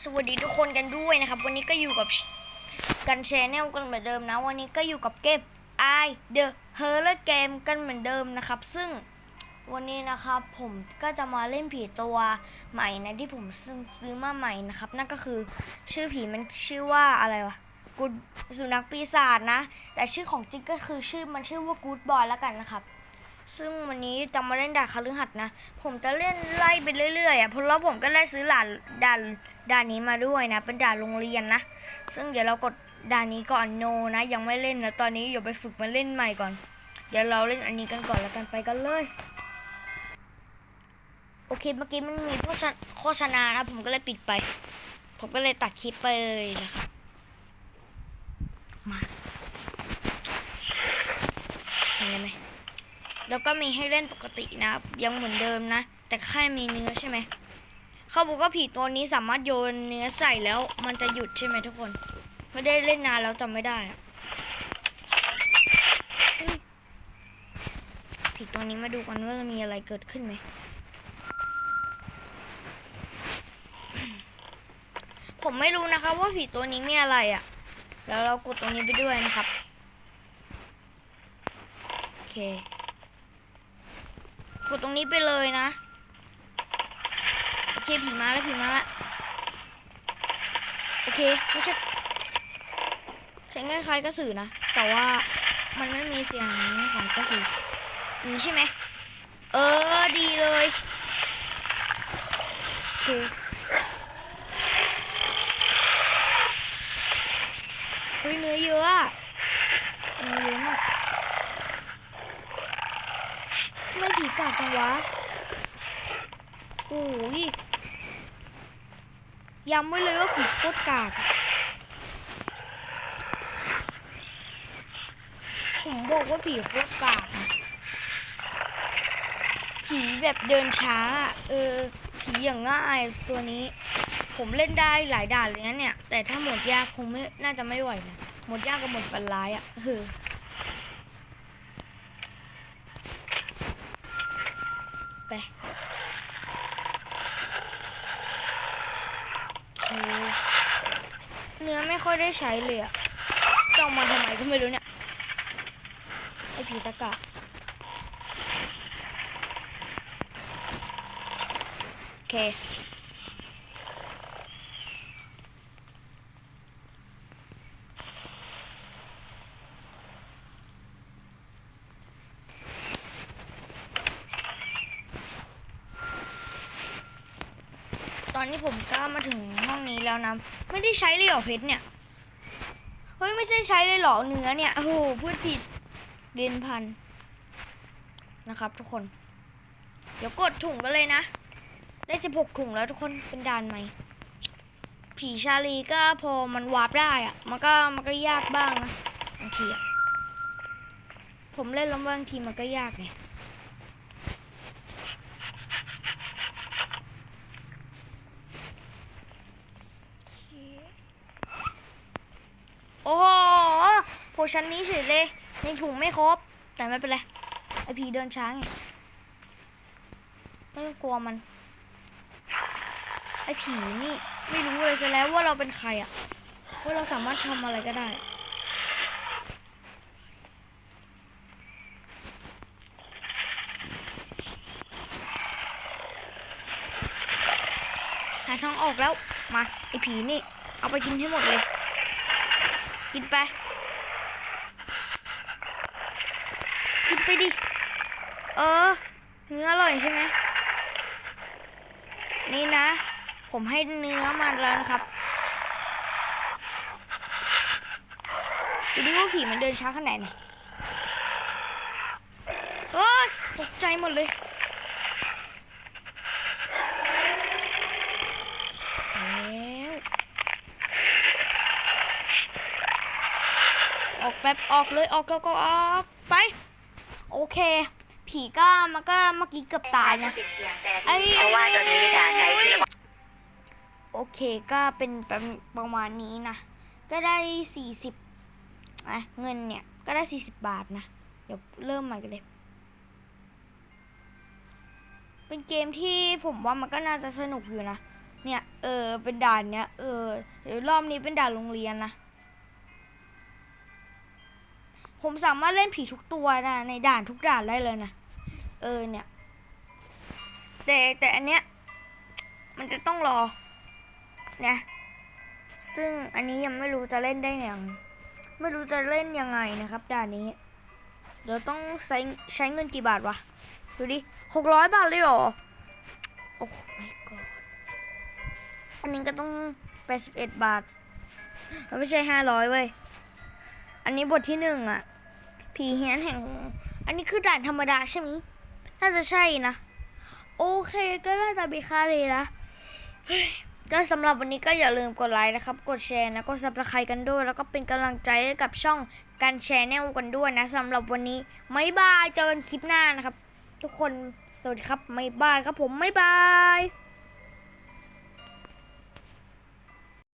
สวัสดีทุกคนกันด้วยนะครับ วันนี้ก็อยู่กับกันแชนแนลกันเหมือนเดิมนะ วันนี้ก็อยู่กับเกม I The Horror Game กันเหมือนเดิมนะครับ ซึ่งวันนี้นะครับผมก็จะมาเล่นผีตัวใหม่นะที่ผมซื้อมาใหม่นะครับ นั่นก็คือชื่อผีมันชื่อว่าอะไรวะกูดสุนัขปีศาจนะ แต่ชื่อของจริงก็คือชื่อมันชื่อว่า Good Boy แล้วกันนะครับ ซึ่งวันนี้จะมาเล่นด่านคฤหัสถ์นะ ผมจะเล่นไล่ไปเรื่อยๆอะเพราะแล้วผมก็ได้ซื้อหลานด่านด่านนี้มาด้วยนะ เป็นด่านโรงเรียนนะ ซึ่งเดี๋ยวเรากดด่านนี้ก่อนโนนะ ยังไม่เล่นนะตอนนี้เดี๋ยวไปฝึกมาเล่นใหม่ก่อน เดี๋ยวเราเล่นอันนี้กันก่อนแล้วกันไปกันเลย โอเคเมื่อกี้มันมีโฆษณานะ ผมก็เลยปิดไป ผมก็เลยตัดคลิปไปเลยนะครับมาเห็นไหม แล้วก็มีให้เล่นปกตินะครับ ยังเหมือนเดิมนะ แต่แค่มีเนื้อใช่ไหมเขาบอกว่าผีตัวนี้สามารถโยนเนื้อใส่แล้ว มันจะหยุดใช่ไหมทุกคนไม่ได้เล่นนานแล้วจำไม่ได้อะผีตัวนี้มาดูกันว่าจะมีอะไรเกิดขึ้นไหมผมไม่รู้นะคะว่าผีตัวนี้มีอะไรอะ่ะ แล้วเรากดตรงนี้ไปด้วยนะครับ โอเค ดตรงนี้ไปเลยนะ โอเคผีมาแล้วผีมาแล้วโอเคไม่ใช่เสียงคล้ายๆกระสือนะ แต่ว่ามันไม่มีเสียงของกระสือนี่ใช่ไหม เออ ดีเลยโอเคเฮ้ยเนื้อเยอะอะเนื้อเยอะมาก ไม่ผี กาดจังวะโอ้ยย้ำไว้เลยว่าผีโคตรกากผมบอกว่าผีโคตรกากผีแบบเดินช้า เออ ผีอย่างง่ายตัวนี้ ผมเล่นได้หลายด่านเลยนะเนี่ย แต่ถ้าหมดยากคงไม่ น่าจะไม่ไหวนะ หมดยากกับหมดปันร้ายอะเออ ไปโอ เนื้อไม่ค่อยได้ใช้เลยอะต้องมาทำไมก็ไม่รู้เนี่ย ไอผีตะกะโอเค อนนี้ผมก็มาถึงห้องนี้แล้วนะ ไม่ได้ใช้เลยหรอเพชรเนี่ย เฮ้ยไม่ใช่ใช้เลยหรอเนื้อเนี่ย โอ้โหพูดผิดเรียนพัน นะครับทุกคน เดี๋ยวกดถุงกันเลยนะ ได้สิบหกถุงแล้วทุกคนเป็นด่านใหม่ ผีชาลีก็พอมันวาร์ปได้อะมันก็มันก็ยากบ้างนะบางทีอะผมเล่นแล้วบางทีมันก็ยากไง โอ้โหโพชันนี้เฉยเลยยังถุงไม่ครบ แต่ไม่เป็นไร ไอพีเดินช้าไงไม่กลัวมัน ไอผีนี่ไม่รู้เลยซะแล้วว่าเราเป็นใครอะว่าเราสามารถทำอะไรก็ได้หาทางออกแล้ว มา ไอผีนี่ เอาไปกินให้หมดเลย กินไป กินไปดิ เออ เนื้ออร่อยใช่ไหม นี่นะ ผมให้เนื้อมันแล้วนะครับดูดิว่าผีมันเดินช้าขนาดไหนเฮ้ยตกใจหมดเลยแล้วออก แบบออกเลยออกแล้วก็ออกไป โอเค ผีก็มันก็เมื่อกี้เกือบตายนะไอ้เพราะว่าตอนนี้จะใช้ที่ระบบโอเคก็เป็นประประมาณนี้นะ ก็ได้สี่สิบอะเงินเนี่ยก็ได้สี่สิบบาทนะ เดี๋ยวเริ่มใหม่กันเลย เป็นเกมที่ผมว่ามันก็น่าจะสนุกอยู่นะ เนี่ย เออ เป็นด่านเนี้ยเออ เดี๋ยวรอบนี้เป็นด่านโรงเรียนนะ ผมสามารถเล่นผีทุกตัวนะ ในด่านทุกด่านได้เลยนะ เออเนี่ย แต่แต่อันเนี้ย มันจะต้องรอนะซึ่งอันนี้ยังไม่รู้จะเล่นได้ยังไม่รู้จะเล่นยังไงนะครับ ด่านนี้ เดี๋ยวต้องใช้ใช้เงินกี่บาทวะ ดูดิหกร้อยบาทเลยเหรอ โอ้ my god อันนี้ก็ต้องแปดสิบเอ็ดบาท ไม่ใช่ห้าร้อยเว้ย อันนี้บทที่หนึ่งอะ ผีเฮียนแห่ง อันนี้คือด่านธรรมดาใช่ไหมน่าจะใช่นะ โอเคก็น่าจะมีค่าเลยนะก็สำหรับวันนี้ก็อย่าลืมกดไลค์นะครับ กดแชร์นะกดซับสไครต์กันด้วย แล้วก็เป็นกำลังใจให้กับช่องการแชร์แนลกันด้วยนะสำหรับวันนี้ไม่บายเจอกันคลิปหน้านะครับ ทุกคนสวัสดีครับไม่บายครับผมไม่บาย